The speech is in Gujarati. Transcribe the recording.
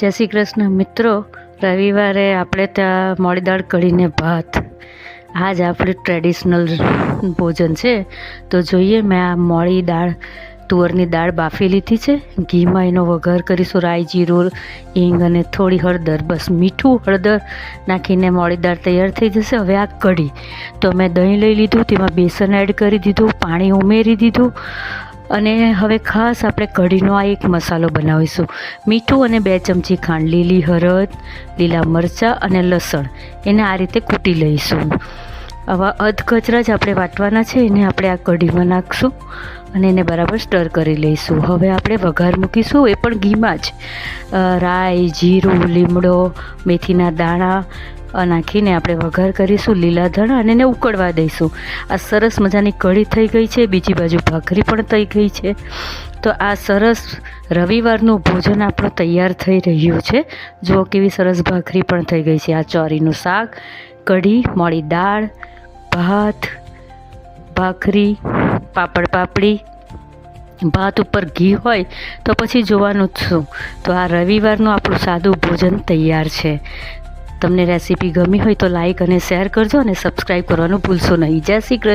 જય શ્રી કૃષ્ણ. મિત્રો, રવિવારે આપણે ત્યાં મોડી દાળ કઢીને ભાત. આ જ આપણું ટ્રેડિશનલ ભોજન છે. તો જોઈએ, મેં આ મોડી દાળ, તુવરની દાળ બાફી લીધી છે. ઘીમાં એનો વઘાર કરીશું, રાઈ જીરું, હિંગ અને થોડી હળદર. બસ મીઠું હળદર નાખીને મોડી દાળ તૈયાર થઈ જશે. હવે આ કઢી. તો મેં દહીં લઈ લીધું, તેમાં બેસન એડ કરી દીધું, પાણી ઉમેરી દીધું. અને હવે ખાસ આપણે કઢીનો આ એક મસાલો બનાવીશું. મીઠું અને બે ચમચી ખાંડ લીલી હળદ, લીલા મરચાં અને લસણ. એને આ રીતે કૂટી લઈશું. આવા અધકચરા જ આપણે વાટવાના છે, એને આપણે આ કઢીમાં નાખશું અને એને બરાબર સ્ટર કરી લઈશું. હવે આપણે વઘાર મૂકીશું, એ પણ ઘીમાં જ. રાઈ, જીરું, લીમડો, મેથીના દાણા નાખીને આપણે વઘાર કરીશું, લીલા ધણા અને એને ઉકળવા દઈશું. આ સરસ મજાની કઢી થઈ ગઈ છે, બીજી બાજુ ભાખરી પણ થઈ ગઈ છે. તો આ સરસ રવિવારનું ભોજન આપણું તૈયાર થઈ રહ્યું છે. જુઓ કેવી સરસ ભાખરી પણ થઈ ગઈ છે. આ ચોરીનું શાક, કઢી, મોળી દાળ ભાત, ભાખરી, પાપડ પાપડી, ભાત ઉપર ઘી હોય તો પછી જોવાનું જ શું તો આ રવિવારનું આપણું સાદું ભોજન તૈયાર છે. તમને રેસીપી ગમી હોય તો લાઈક અને શેર કરજો અને સબસ્ક્રાઈબ કરવાનું ભૂલશો નહીં. જય શ્રી કૃષ્ણ.